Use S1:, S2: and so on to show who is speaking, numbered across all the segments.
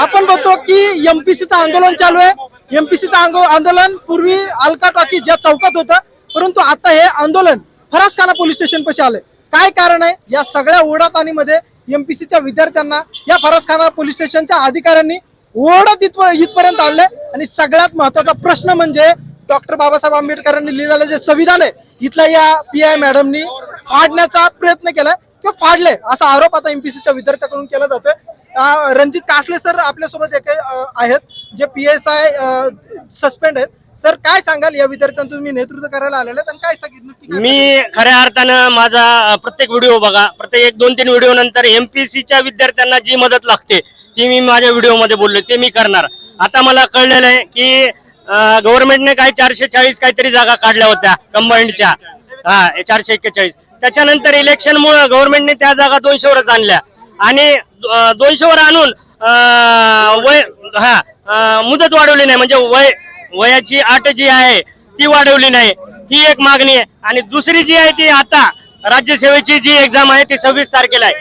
S1: आपण बघतो की एमपीसीचं आंदोलन चालू आहे. एमपीसीचं आंदोलन पूर्वी अलका टाकी ज्या चौकात होतं परंतु आता हे आंदोलन फरासखाना पोलीस स्टेशन पशी आलंय. काय कारण आहे? या सगळ्या ओढाताणीमध्ये एमपीसीच्या विद्यार्थ्यांना या फरासखाना पोलीस स्टेशनच्या अधिकाऱ्यांनी ओढत इथ इथपर्यंत आणले आणि सगळ्यात महत्त्वाचा प्रश्न म्हणजे डॉक्टर बाबासाहेब आंबेडकरांनी लिहिलेलं जे संविधान आहे इथल्या या पी आय मॅडमनी फाडण्याचा प्रयत्न केलाय. किंवा फाडले असा आरोप आता एमपीसीच्या विद्यार्थ्याकडून केला जातोय. रणजित कासले सर आपल्यासोबत एक आहेत जे पी एस आय सस्पेंड आहेत. सर काय सांगाल या विद्यार्थ्यांचं तुम्ही नेतृत्व करायला आलेले आणि काय सांगितलं?
S2: मी खऱ्या अर्थानं माझा प्रत्येक व्हिडिओ बघा. प्रत्येक एक दोन तीन व्हिडिओ नंतर एमपीसीच्या विद्यार्थ्यांना जी मदत लागते ती मी माझ्या व्हिडिओमध्ये बोललो ते मी करणार. आता मला कळलेलं आहे की गव्हर्नमेंटने काय चारशे चाळीस काहीतरी जागा काढल्या होत्या कंबाईंडच्या हे चारशे एक्केचाळीस. त्याच्यानंतर इलेक्शन मुळे गव्हर्नमेंटने त्या जागा दोनशेवरच आणल्या. आणि दोनशे दोनशेवर आणून वय हा मुदत वाढवली नाही. म्हणजे वय वयाची आठ जी आहे ती वाढवली नाही. ही एक मागणी आहे. आणि दुसरी जी आहे ती आता राज्यसेवेची जी एक्झाम आहे ती सव्वीस तारखेला आहे.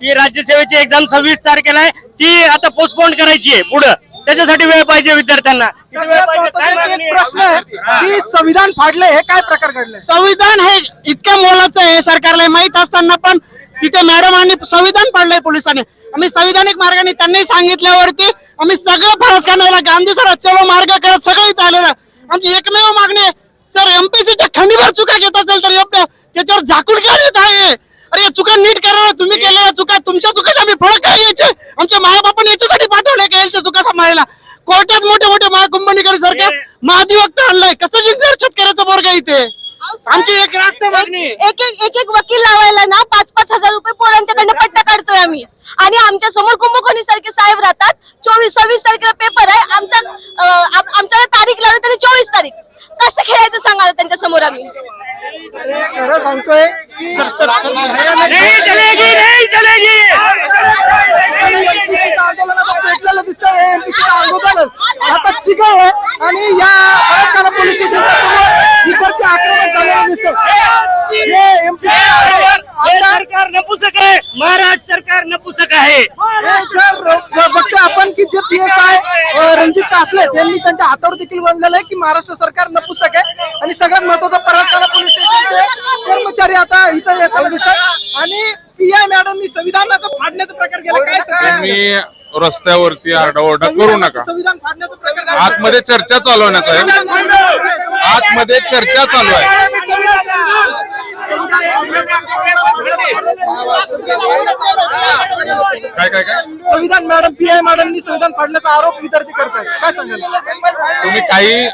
S2: ती राज्यसेवेची एक्झाम सव्वीस तारखेला आहे. ती आता पोस्टपोन करायची आहे पुढं. त्याच्यासाठी वेळ पाहिजे विद्यार्थ्यांना?
S1: प्रश्न आहे. की संविधान फाडले हे काय प्रकार घडले
S3: संविधान हे इतक्या मोलाचं आहे सरकारला माहीत असताना पण तिथे मॅडमांनी संविधान पाडलंय पोलिसांनी. आम्ही संविधानिक मार्गाने त्यांनी सांगितल्यावरती आम्ही सगळं फरसखान्याला गांधी सर चलो मार्ग करत सगळं इथं आलेलं आहे. आमची एकमेव मागणी आहे. जर एमपीसीच्या खंडीभर चुका घेत असेल तर एवढं त्याच्यावर झाकून का येत आहे. अरे या चुका नीट करा ना. तुम्ही केलेल्या चुका तुमच्या चुकाचे आम्ही फळ काय यायचे. आमच्या मायाबापाने याच्यासाठी पाठवले का याच्या चुका सांभाळायला. कोर्टात मोठे मोठे महाकुंभनीकर सरकार महाधिवक्ता आणलाय. कसं जिंकणार शेतकऱ्याचा वर्ग इथे? आमची एक रास्त मागणी.
S4: एक एक एक एक वकील लावायला ना पाच पाच हजार रुपये पोरांच्याकडनं पट्टा काढतोय आम्ही. आणि आमच्यासमोर कुंभकोणी सारखे साहेब राहतात. चोवीस सव्वीस तारखेला पेपर आहे. आमचा आमच्याला तारीख लावली त्यांनी चोवीस तारीख. कसं खेळायचं सांगा त्यांच्यासमोर आम्ही?
S1: खरं सांगतोय
S2: नाही चलेगी नाही चलेगी
S1: आंदोलन आता पेटलेलं आणि या फरसखाना पोलीस स्टेशनच्या समोर झालेलं दिसतं हे
S2: सरकार नपुसक आहे महाराज सरकार नपुसक आहे
S1: आपण की जे पी एस रणजित कासले त्यांनी त्यांच्या हातावर देखील बनलेलं आहे की महाराष्ट्र सरकार नपुसक आहे. आणि सगळ्यात महत्वाचं परस्ताना पोलीस स्टेशनचे. कर्मचारी आता इथं येताना दिसतात. आणि पी आय मॅडमनी संविधानाचं फाडण्याचा प्रकार केला. काय?
S5: तुम्ही रस्त्यावरती आरडाओरडा करू नका. आतमध्ये चर्चा चालू आहे ना साहेब? आतमध्ये चर्चा चालू आहे. काय काय काय?
S1: संविधान मॅडम पी आय मॅडमनी संविधान फाडण्याचा आरोप विद्यार्थी करतात काय सांगाल?
S5: तुम्ही काही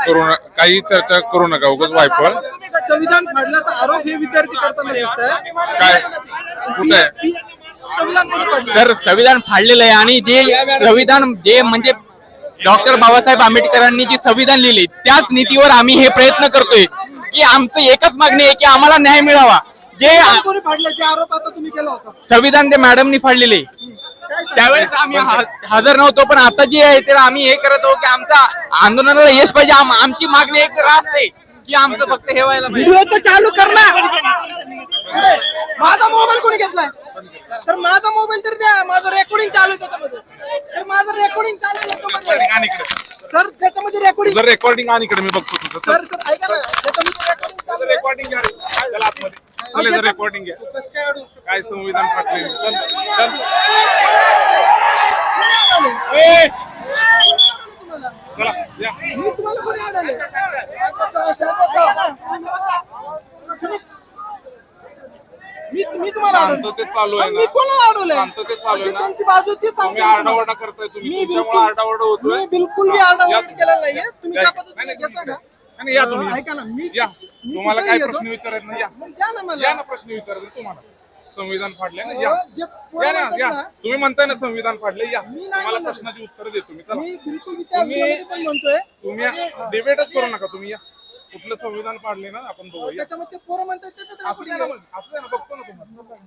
S5: करू न- काही चर्चा करू नका उगाच वायफळ.
S1: संविधान फाडण्याचा आरोप हे विद्यार्थी करताना दिसत आहे
S5: काय? कुठे? आहे
S1: संविधान कोणी फाडलं
S6: तर संविधान फाडलेलं आहे आणि जे संविधान जे म्हणजे डॉक्टर बाबासाहेब आंबेडकरांनी जे संविधान लिहिले त्याच नीतीवर आम्ही हे प्रयत्न करतोय की आमचं एकच मागणी आहे की आम्हाला न्याय मिळावा. जे
S1: संविधान कोणी फाडल्याचे आरोप आता तुम्ही केला होता.
S6: संविधान ते मॅडमनी फाडलेले? त्यावेळेस आम्ही ह- हजर नव्हतो पण आता जे आहे ते आम्ही हे करत आहोत की आमचा आंदोलनाला यश पाहिजे. आम- आमची मागणी एक रास्त आहे की आमचं फक्त हे व्हायला
S1: व्हिडिओ तर चालू कर ना. पुढे. माझा मोबाईल कोणी घेतलाय? सर माझा मोबाईल तर द्या. माझं रेकॉर्डिंग चालू आहे त्याच्यामध्ये. सर माझं रेकॉर्डिंग चालू आहे याच्यामध्ये सर त्याच्यामध्ये रेकॉर्डिंग
S5: तुझं रेकॉर्डिंग आणि इकडे मी बघतो तुझं.
S1: सर सर ऐका ना त्याच्यामध्ये चालू आहे.
S5: रेकॉर्डिंग घ्या. चला आतमध्ये. रेकॉर्डिंग घ्या.
S1: कसं काय अडवू शकतो?
S5: काय संविधान फाटले चल. चल
S1: ए!
S5: चला या
S1: मी तुम्हाला कोणी अडवलंय? सा- सा- मी मी तुम्हाला अडवलं
S5: ते चालू आहे ना
S1: मी कोणाला अडवलंय
S5: चालू आहे ना.
S1: त्यांची बाजू ती
S5: तुम्ही. आरडाओरडा करताय तुम्ही.
S1: मी
S5: तुमच्यामुळे
S1: बिलकुल
S5: आरडाओरडा होतोय.
S1: मी बिलकुल मी आरडाओरडा
S5: या.
S1: केलेला नाहीये. तुम्ही
S5: या.
S1: पद्धतीने घेता ना.
S5: नाही, या तुम्ही.
S1: ऐका ना मी
S5: या.
S1: मी
S5: तुम्हाला
S1: कुठेही
S5: काय
S1: येतो.
S5: प्रश्न विचारायचं नाही या.
S1: मग द्या ना
S5: या
S1: मला
S5: ना प्रश्न विचारायचे तुम्हाला. संविधान फाडले ना या.
S1: जे पोरं
S5: या ना
S1: म्हणतात
S5: या.
S1: ना,
S5: तुम्ही म्हणताय ना संविधान फाडले या.
S1: मी नाही
S5: तुम्हाला
S1: म्हणत.
S5: प्रश्नाची उत्तर देतो मी. चला.
S1: मी बिलकुल मी त्या
S5: तुम्ही-
S1: व्हिडिओमध्ये पण म्हणतोय.
S5: तुम्ही डिबेटच करू नका तुम्ही या. कुठलं संविधान फाडले ना आपण बघूया
S1: त्याच्यामध्ये पोरं म्हणतात त्याच्यात
S5: असू द्या ना
S1: recording आहे.
S5: मग असू द्या ना बघतो ना तुम्हाला